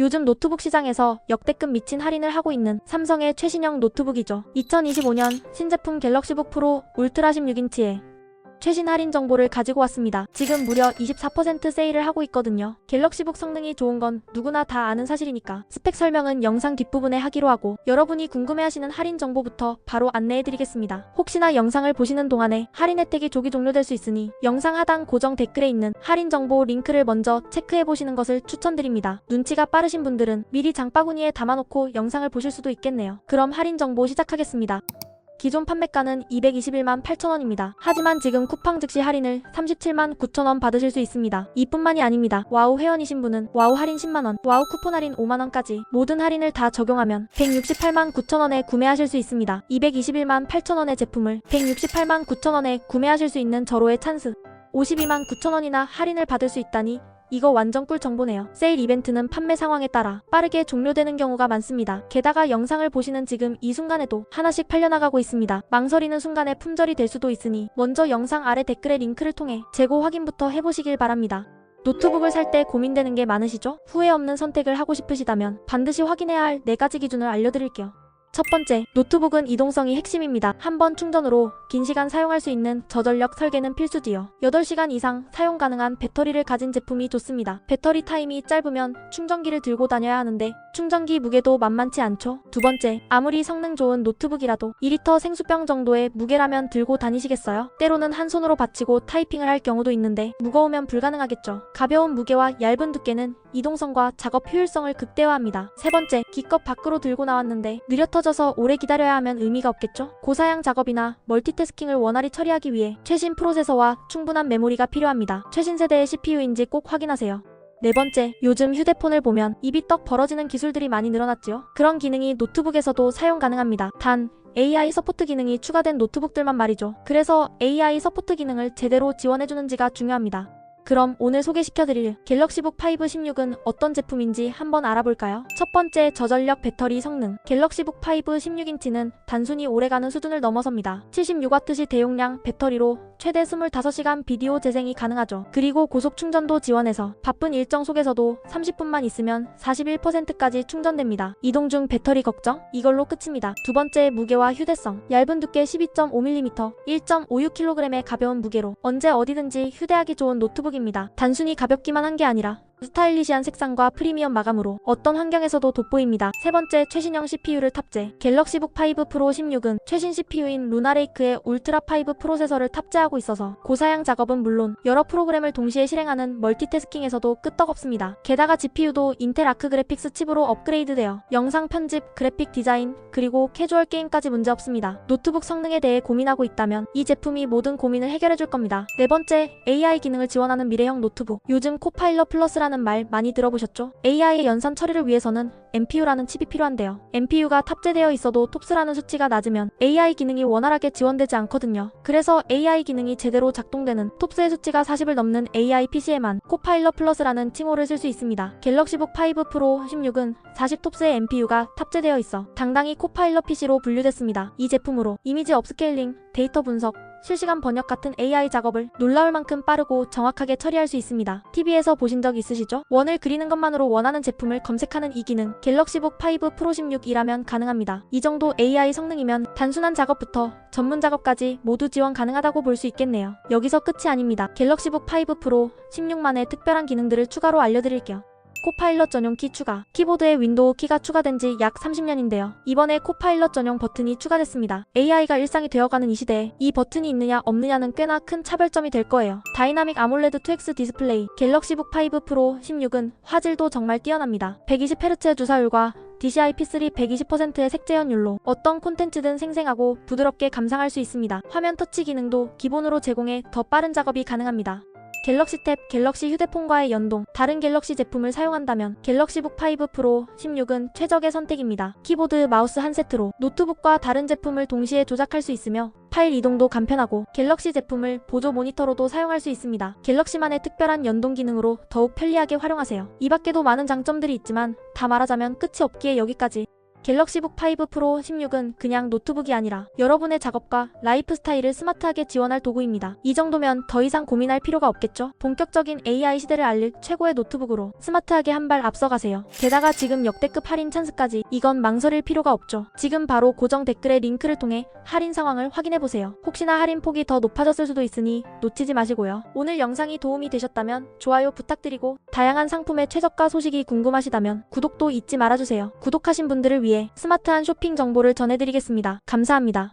요즘 노트북 시장에서 역대급 미친 할인을 하고 있는 삼성의 최신형 노트북이죠. 2025년 신제품 갤럭시북 프로 울트라 16인치에 최신 할인 정보를 가지고 왔습니다. 지금 무려 24% 세일을 하고 있거든요. 갤럭시북 성능이 좋은 건 누구나 다 아는 사실이니까 스펙 설명은 영상 뒷부분에 하기로 하고 여러분이 궁금해하시는 할인 정보부터 바로 안내해드리겠습니다. 혹시나 영상을 보시는 동안에 할인 혜택이 조기 종료될 수 있으니 영상 하단 고정 댓글에 있는 할인 정보 링크를 먼저 체크해보시는 것을 추천드립니다. 눈치가 빠르신 분들은 미리 장바구니에 담아놓고 영상을 보실 수도 있겠네요. 그럼 할인 정보 시작하겠습니다. 기존 판매가는 221만 8천원입니다. 하지만 지금 쿠팡 즉시 할인을 37만 9천원 받으실 수 있습니다. 이뿐만이 아닙니다. 와우 회원이신 분은 와우 할인 10만원, 와우 쿠폰 할인 5만원까지 모든 할인을 다 적용하면 168만 9천원에 구매하실 수 있습니다. 221만 8천원의 제품을 168만 9천원에 구매하실 수 있는 절호의 찬스. 52만 9천원이나 할인을 받을 수 있다니 이거 완전 꿀 정보네요. 세일 이벤트는 판매 상황에 따라 빠르게 종료되는 경우가 많습니다. 게다가 영상을 보시는 지금 이 순간에도 하나씩 팔려나가고 있습니다. 망설이는 순간에 품절이 될 수도 있으니 먼저 영상 아래 댓글의 링크를 통해 재고 확인부터 해보시길 바랍니다. 노트북을 살 때 고민되는 게 많으시죠? 후회 없는 선택을 하고 싶으시다면 반드시 확인해야 할 4가지 기준을 알려드릴게요. 첫 번째, 노트북은 이동성이 핵심입니다. 한 번 충전으로 긴 시간 사용할 수 있는 저전력 설계는 필수지요. 8시간 이상 사용 가능한 배터리를 가진 제품이 좋습니다. 배터리 타임이 짧으면 충전기를 들고 다녀야 하는데 충전기 무게도 만만치 않죠. 두 번째, 아무리 성능 좋은 노트북이라도 2리터 생수병 정도의 무게라면 들고 다니시겠어요? 때로는 한 손으로 받치고 타이핑을 할 경우도 있는데 무거우면 불가능하겠죠. 가벼운 무게와 얇은 두께는 이동성과 작업 효율성을 극대화합니다. 세 번째, 기껏 밖으로 들고 나왔는데 느려 터져서 오래 기다려야 하면 의미가 없겠죠? 고사양 작업이나 멀티태스킹을 원활히 처리하기 위해 최신 프로세서와 충분한 메모리가 필요합니다. 최신 세대의 CPU인지 꼭 확인하세요. 네 번째, 요즘 휴대폰을 보면 입이 떡 벌어지는 기술들이 많이 늘어났지요. 그런 기능이 노트북에서도 사용 가능합니다. 단, AI 서포트 기능이 추가된 노트북들만 말이죠. 그래서 AI 서포트 기능을 제대로 지원해주는지가 중요합니다. 그럼 오늘 소개시켜드릴 갤럭시북 5 16은 어떤 제품인지 한번 알아볼까요? 첫 번째 저전력 배터리 성능 갤럭시북 5 16인치는 단순히 오래가는 수준을 넘어섭니다. 76W시 대용량 배터리로 최대 25시간 비디오 재생이 가능하죠. 그리고 고속 충전도 지원해서 바쁜 일정 속에서도 30분만 있으면 41%까지 충전됩니다. 이동 중 배터리 걱정? 이걸로 끝입니다. 두 번째 무게와 휴대성 얇은 두께 12.5mm 1.56kg의 가벼운 무게로 언제 어디든지 휴대하기 좋은 노트북 입니다. 단순히 가볍기만 한 게 아니라 스타일리시한 색상과 프리미엄 마감으로 어떤 환경에서도 돋보입니다. 세 번째 최신형 CPU를 탑재. 갤럭시북 5 프로 16은 최신 CPU인 루나레이크의 울트라 5 프로세서를 탑재하고 있어서 고사양 작업은 물론 여러 프로그램을 동시에 실행하는 멀티태스킹에서도 끄떡없습니다. 게다가 GPU도 인텔 아크 그래픽스 칩으로 업그레이드되어 영상 편집, 그래픽 디자인, 그리고 캐주얼 게임까지 문제없습니다. 노트북 성능에 대해 고민하고 있다면 이 제품이 모든 고민을 해결해줄 겁니다. 네 번째, AI 기능을 지원하는 미래형 노트북. 요즘 코파일럿 플러스라는 말 많이 들어보셨죠? AI의 연산 처리를 위해서는 MPU라는 칩이 필요한데요. MPU가 탑재되어 있어도 톱스라는 수치가 낮으면 AI 기능이 원활하게 지원되지 않거든요. 그래서 AI 기능이 제대로 작동되는 톱스의 수치가 40을 넘는 AI PC에만 코파일럿 플러스라는 칭호를 쓸 수 있습니다. 갤럭시북 5 프로 16은 40톱스의 MPU가 탑재되어 있어 당당히 코파일럿 PC로 분류됐습니다. 이 제품으로 이미지 업스케일링, 데이터 분석, 실시간 번역 같은 AI 작업을 놀라울 만큼 빠르고 정확하게 처리할 수 있습니다. TV에서 보신 적 있으시죠? 원을 그리는 것만으로 원하는 제품을 검색하는 이 기능 갤럭시북 5 프로 16이라면 가능합니다. 이 정도 AI 성능이면 단순한 작업부터 전문 작업까지 모두 지원 가능하다고 볼 수 있겠네요. 여기서 끝이 아닙니다. 갤럭시북 5 프로 16만의 특별한 기능들을 추가로 알려드릴게요. 코파일럿 전용 키 추가. 키보드에 윈도우 키가 추가된 지 약 30년인데요. 이번에 코파일럿 전용 버튼이 추가됐습니다. AI가 일상이 되어가는 이 시대에 이 버튼이 있느냐 없느냐는 꽤나 큰 차별점이 될 거예요. 다이나믹 아몰레드 2X 디스플레이 갤럭시북 5 프로 16은 화질도 정말 뛰어납니다. 120Hz의 주사율과 DCI-P3 120%의 색재현율로 어떤 콘텐츠든 생생하고 부드럽게 감상할 수 있습니다. 화면 터치 기능도 기본으로 제공해 더 빠른 작업이 가능합니다. 갤럭시 탭, 갤럭시 휴대폰과의 연동, 다른 갤럭시 제품을 사용한다면 갤럭시북 5 프로 16은 최적의 선택입니다. 키보드, 마우스 한 세트로 노트북과 다른 제품을 동시에 조작할 수 있으며 파일 이동도 간편하고 갤럭시 제품을 보조 모니터로도 사용할 수 있습니다. 갤럭시만의 특별한 연동 기능으로 더욱 편리하게 활용하세요. 이 밖에도 많은 장점들이 있지만 다 말하자면 끝이 없기에 여기까지. 갤럭시북 5 프로 16은 그냥 노트북이 아니라 여러분의 작업과 라이프 스타일을 스마트하게 지원할 도구입니다. 이 정도면 더 이상 고민할 필요가 없겠죠? 본격적인 AI 시대를 알릴 최고의 노트북으로 스마트하게 한 발 앞서가세요. 게다가 지금 역대급 할인 찬스까지 이건 망설일 필요가 없죠. 지금 바로 고정 댓글의 링크를 통해 할인 상황을 확인해보세요. 혹시나 할인 폭이 더 높아졌을 수도 있으니 놓치지 마시고요. 오늘 영상이 도움이 되셨다면 좋아요 부탁드리고 다양한 상품의 최저가 소식이 궁금하시다면 구독도 잊지 말아주세요. 구독하신 분들을 위해 스마트한 쇼핑 정보를 전해드리겠습니다. 감사합니다.